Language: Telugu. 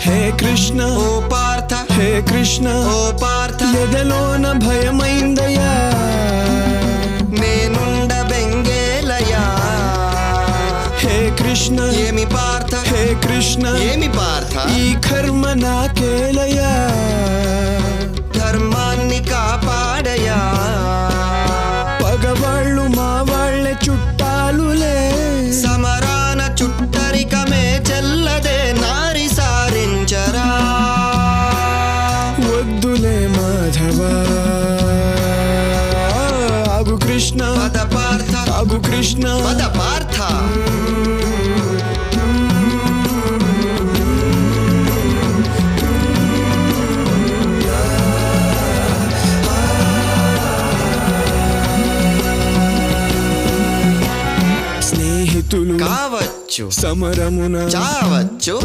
హే కృష్ణ ఓ పార్థ హే కృష్ణ ఓ పార్థ. ఎదలోన భయమైందయ్యా. నేనుండ బెంగేలయా హే కృష్ణ ఏమి పార్థ? హే కృష్ణ ఏమి పార్థ? ఈ కర్మ నాకేలయ్యా. మాధవా. ఆగు కృష్ణ. పద పార్థ ఆగు కృష్ణ. పద పార్థ స్నేహితులు కావచ్చు. సమరమున చావచ్చు.